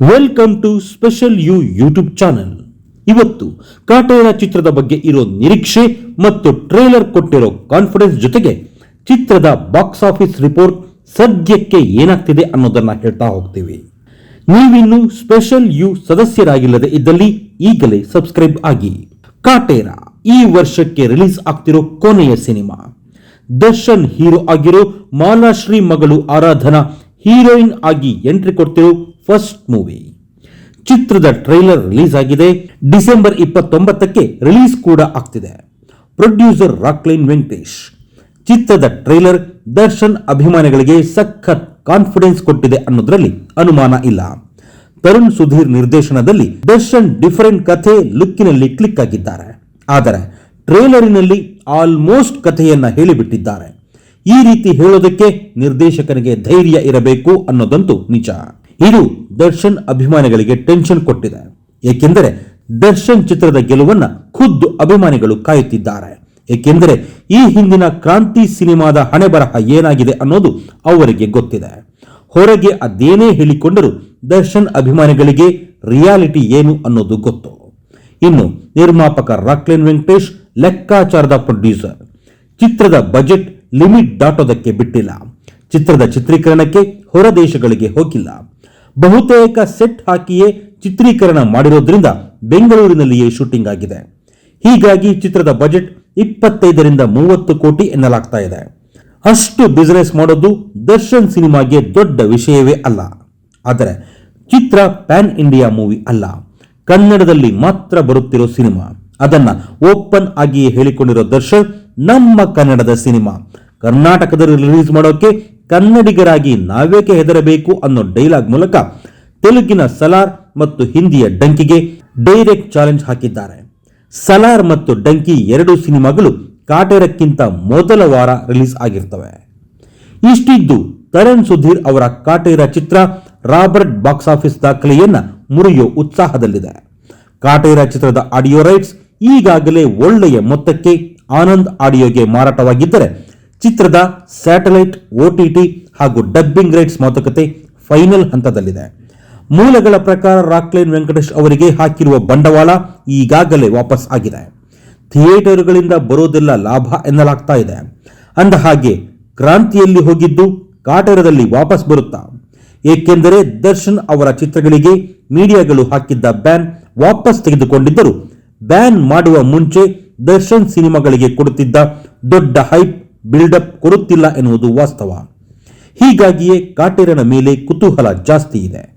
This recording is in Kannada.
Welcome to special you YouTube channel ಇವತ್ತು ಕಾಟೇರ ಚಿತ್ರದ ಬಗ್ಗೆ ಇರೋ ನಿರೀಕ್ಷೆ ಮತ್ತು ಟ್ರೇಲರ್ ಕೊಟ್ಟಿರೋ ಕಾನ್ಫಿಡೆನ್ಸ್ ಜೊತೆಗೆ ಚಿತ್ರದ ಬಾಕ್ಸ್ ಆಫೀಸ್ ರಿಪೋರ್ಟ್ ಸದ್ಯಕ್ಕೆ ಏನಾಗ್ತಿದೆ ಅನ್ನೋದನ್ನ ಹೇಳ್ತಾ ಹೋಗ್ತೀವಿ. ನೀವಿನ್ನು ಸ್ಪೆಷಲ್ ಯು ಸದಸ್ಯರಾಗಿಲ್ಲದೆ ಇದ್ದಲ್ಲಿ ಈಗಲೇ ಸಬ್ಸ್ಕ್ರೈಬ್ ಆಗಿ. ಕಾಟೇರ, ಈ ವರ್ಷಕ್ಕೆ ರಿಲೀಸ್ ಆಗ್ತಿರೋ ಕೊನೆಯ ಸಿನಿಮಾ. ದರ್ಶನ್ ಹೀರೋ ಆಗಿರೋ ಮಾಲಾಶ್ರೀ ಮಗಳು ಆರಾಧನಾ ಹೀರೋಯಿನ್ ಆಗಿ ಎಂಟ್ರಿ ಕೊಡ್ತಿರೋ ಫಸ್ಟ್ ಮೂವಿ. ಚಿತ್ರದ ಟ್ರೈಲರ್ ರಿಲೀಸ್ ಆಗಿದೆ. ಡಿಸೆಂಬರ್ ಇಪ್ಪತ್ತೊಂಬತ್ತಕ್ಕೆ ರಿಲೀಸ್ ಕೂಡ ಆಗ್ತಿದೆ. ಪ್ರೊಡ್ಯೂಸರ್ ರಾಕ್ಲೈನ್ ವೆಂಕಟೇಶ್. ಚಿತ್ರದ ಟ್ರೈಲರ್ ದರ್ಶನ್ ಅಭಿಮಾನಿಗಳಿಗೆ ಸಖತ್ ಕಾನ್ಫಿಡೆನ್ಸ್ ಕೊಟ್ಟಿದೆ ಅನ್ನೋದರಲ್ಲಿ ಅನುಮಾನ ಇಲ್ಲ. ತರುಣ್ ಸುಧೀರ್ ನಿರ್ದೇಶನದಲ್ಲಿ ದರ್ಶನ್ ಡಿಫರೆಂಟ್ ಕಥೆ ಲುಕ್ಕಿನಲ್ಲಿ ಕ್ಲಿಕ್ ಆಗಿದ್ದಾರೆ. ಆದರೆ ಟ್ರೇಲರಿನಲ್ಲಿ ಆಲ್ಮೋಸ್ಟ್ ಕಥೆಯನ್ನ ಹೇಳಿಬಿಟ್ಟಿದ್ದಾರೆ. ಈ ರೀತಿ ಹೇಳೋದಕ್ಕೆ ನಿರ್ದೇಶಕನಿಗೆ ಧೈರ್ಯ ಇರಬೇಕು ಅನ್ನೋದಂತೂ ನಿಜ. ಇದು ದರ್ಶನ್ ಅಭಿಮಾನಿಗಳಿಗೆ ಟೆನ್ಷನ್ ಕೊಟ್ಟಿದೆ. ಏಕೆಂದರೆ ದರ್ಶನ್ ಚಿತ್ರದ ಗೆಲುವನ್ನ ಖುದ್ದು ಅಭಿಮಾನಿಗಳು ಕಾಯುತ್ತಿದ್ದಾರೆ. ಏಕೆಂದರೆ ಈ ಹಿಂದಿನ ಕ್ರಾಂತಿ ಸಿನಿಮಾದ ಹಣೆಬರಹ ಏನಾಗಿದೆ ಅನ್ನೋದು ಅವರಿಗೆ ಗೊತ್ತಿದೆ. ಹೊರಗೆ ಅದೇನೇ ಹೇಳಿಕೊಂಡರೂ ದರ್ಶನ್ ಅಭಿಮಾನಿಗಳಿಗೆ ರಿಯಾಲಿಟಿ ಏನು ಅನ್ನೋದು ಗೊತ್ತು. ಇನ್ನು ನಿರ್ಮಾಪಕ ರಾಕ್ಲೇನ್ ವೆಂಕಟೇಶ್, ಲೆಕ್ಕಾಚಾರದ ಪ್ರೊಡ್ಯೂಸರ್. ಚಿತ್ರದ ಬಜೆಟ್ ಲಿಮಿಟ್ ದಾಟೋದಕ್ಕೆ ಬಿಟ್ಟಿಲ್ಲ. ಚಿತ್ರದ ಚಿತ್ರೀಕರಣಕ್ಕೆ ಹೊರ ದೇಶಗಳಿಗೆ ಹೋಗಿಲ್ಲ. ಬಹುತೇಕ ಸೆಟ್ ಹಾಕಿಯೇ ಚಿತ್ರೀಕರಣ ಮಾಡಿರೋದ್ರಿಂದ ಬೆಂಗಳೂರಿನಲ್ಲಿಯೇ ಶೂಟಿಂಗ್ ಆಗಿದೆ. ಹೀಗಾಗಿ ಚಿತ್ರದ ಬಜೆಟ್ ಇಪ್ಪತ್ತೈದರಿಂದ ಮೂವತ್ತು ಕೋಟಿ ಎನ್ನಲಾಗ್ತಾ ಇದೆ. ಅಷ್ಟು ಬಿಸಿನೆಸ್ ಮಾಡೋದು ದರ್ಶನ್ ಸಿನಿಮಾಗೆ ದೊಡ್ಡ ವಿಷಯವೇ ಅಲ್ಲ. ಆದರೆ ಚಿತ್ರ ಪ್ಯಾನ್ ಇಂಡಿಯಾ ಮೂವಿ ಅಲ್ಲ. ಕನ್ನಡದಲ್ಲಿ ಮಾತ್ರ ಬರುತ್ತಿರೋ ಸಿನಿಮಾ. ಅದನ್ನ ಓಪನ್ ಆಗಿಯೇ ಹೇಳಿಕೊಂಡಿರೋ ದರ್ಶನ್ ನಮ್ಮ ಕನ್ನಡದ ಸಿನಿಮಾ. ಕರ್ನಾಟಕದಲ್ಲಿ ರಿಲೀಸ್ ಮಾಡೋಕೆ ಕನ್ನಡಿಗರಾಗಿ ನಾವೇಕೆ ಹೆದರಬೇಕು ಅನ್ನೋ ಡೈಲಾಗ್ ಮೂಲಕ ತೆಲುಗಿನ ಸಲಾರ್ ಮತ್ತು ಹಿಂದಿಯ ಡಂಕಿಗೆ ಡೈರೆಕ್ಟ್ ಚಾಲೆಂಜ್ ಹಾಕಿದ್ದಾರೆ. ಸಲಾರ್ ಮತ್ತು ಡಂಕಿ ಎರಡು ಸಿನಿಮಾಗಳು ಕಾಟೇರಕ್ಕಿಂತ ಮೊದಲ ವಾರ ರಿಲೀಸ್ ಆಗಿರ್ತವೆ. ಇಷ್ಟಿದ್ದು ತರಣ್ ಸುಧೀರ್ ಅವರ ಕಾಟೇರ ಚಿತ್ರ ರಾಬರ್ಟ್ ಬಾಕ್ಸ್ ಆಫೀಸ್ ದಾಖಲೆಯನ್ನ ಮುರಿಯೋ ಉತ್ಸಾಹದಲ್ಲಿದೆ. ಕಾಟೇರ ಚಿತ್ರದ ಆಡಿಯೋ ರೈಟ್ಸ್ ಈಗಾಗಲೇ ಒಳ್ಳೆಯ ಮೊತ್ತಕ್ಕೆ ಆನಂದ್ ಆಡಿಯೋಗೆ ಮಾರಾಟವಾಗಿದ್ದರೆ ಚಿತ್ರದ ಸ್ಯಾಟಲೈಟ್ ಓಟಿಟಿ ಹಾಗೂ ಡಬ್ಬಿಂಗ್ ರೈಟ್ಸ್ ಮಾತುಕತೆ ಫೈನಲ್ ಹಂತದಲ್ಲಿದೆ. ಮೂಲಗಳ ಪ್ರಕಾರ ರಾಕ್ಲೈನ್ ವೆಂಕಟೇಶ್ ಅವರಿಗೆ ಹಾಕಿರುವ ಬಂಡವಾಳ ಈಗಾಗಲೇ ವಾಪಸ್ ಆಗಿದೆ. ಥಿಯೇಟರ್ಗಳಿಂದ ಬರೋದೆಲ್ಲ ಲಾಭ ಎನ್ನಲಾಗ್ತಾ ಇದೆ. ಅಂದ ಹಾಗೆ, ಕ್ರಾಂತಿಯಲ್ಲಿ ಹೋಗಿದ್ದು ಕಾಟರದಲ್ಲಿ ವಾಪಸ್ ಬರುತ್ತಾ? ಏಕೆಂದರೆ ದರ್ಶನ್ ಅವರ ಚಿತ್ರಗಳಿಗೆ ಮೀಡಿಯಾಗಳು ಹಾಕಿದ್ದ ಬ್ಯಾನ್ ವಾಪಸ್ ತೆಗೆದುಕೊಂಡಿದ್ದರು, ಬ್ಯಾನ್ ಮಾಡುವ ಮುಂಚೆ ದರ್ಶನ್ ಸಿನಿಮಾಗಳಿಗೆ ಕೊಡುತ್ತಿದ್ದ ದೊಡ್ಡ ಹೈಪ್ ಬಿಲ್ಡಪ್ ಕೊಡುತ್ತಿಲ್ಲ ಎನ್ನುವುದು ವಾಸ್ತವ. ಹೀಗಾಗಿಯೇ ಕಾಟೇರನ ಮೇಲೆ ಕುತೂಹಲ ಜಾಸ್ತಿ ಇದೆ.